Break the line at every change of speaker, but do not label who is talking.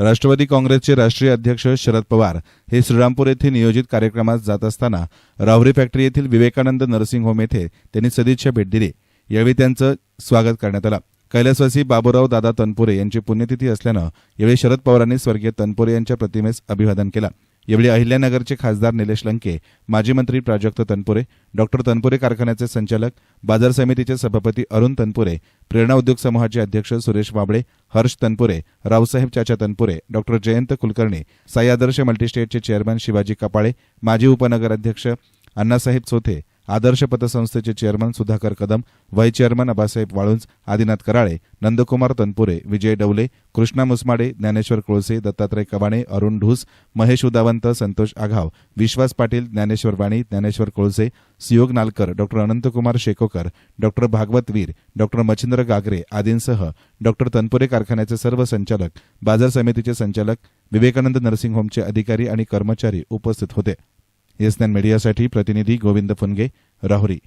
राष्ट्रवादी काँग्रेसचे राष्ट्रीय अध्यक्ष शरद पवार हे श्रीरामपूर येथे नियोजित कार्यक्रमात जात असताना राहुरी फॅक्टरी येथील विवेकानंद नर्सिंग होम येथे त्यांनी सदिच्छा भेट दिली. यावेळी त्यांचं स्वागत करण्यात आलं. कैलासवासी बाबूराव दादा तनपुरे यांची पुण्यतिथी असल्यानं यावेळी शरद पवारांनी स्वर्गीय तनपुरे यांच्या प्रतिमेस अभिवादन केलं. यावेळी अहिल्यानगरचे खासदार निलेश लंके माजी मंत्री प्राजक्त तनपुरे डॉक्टर तनपुरे कारखान्याचे संचालक बाजार समितीचे सभापती अरुण तनपुरे प्रेरणा उद्योग समूहाचे अध्यक्ष सुरेश बाबळे हर्ष तनपुरे रावसाहेब चाचा तनपुरे डॉक्टर जयंत कुलकर्णी साई आदर्श मल्टीस्टेटचे चेअरमन शिवाजी कपाळे माजी उपनगराध्यक्ष Annasaheb Sothe Adarsh पतसंस्थेचे chairman Sudhakar Kadam vice chairman Abasaheb Walunj Adinath Karale Nandkumar Tanpure Vijay Dawale Krishna Musmade Dnyaneshwar Kolse Dattatray Kawane Arun Dhus Mahesh Udavant Santosh Aghav Vishwas Patil Dnyaneshwar Wani Dnyaneshwar Kolse Siyog Nalkar doctor Anantkumar Shekokar doctor Bhagwat Veer doctor Machhindra Gagare आदींसह doctor Tanpure कारखान्याचे सर्व संचालक बाजार समितीचे संचालक Vivekananda nursing होमचे अधिकारी आणि कर्मचारी उपस्थित होते. एस मीडियासाठी प्रतिनिधी गोविंद फुनगे राहुरी.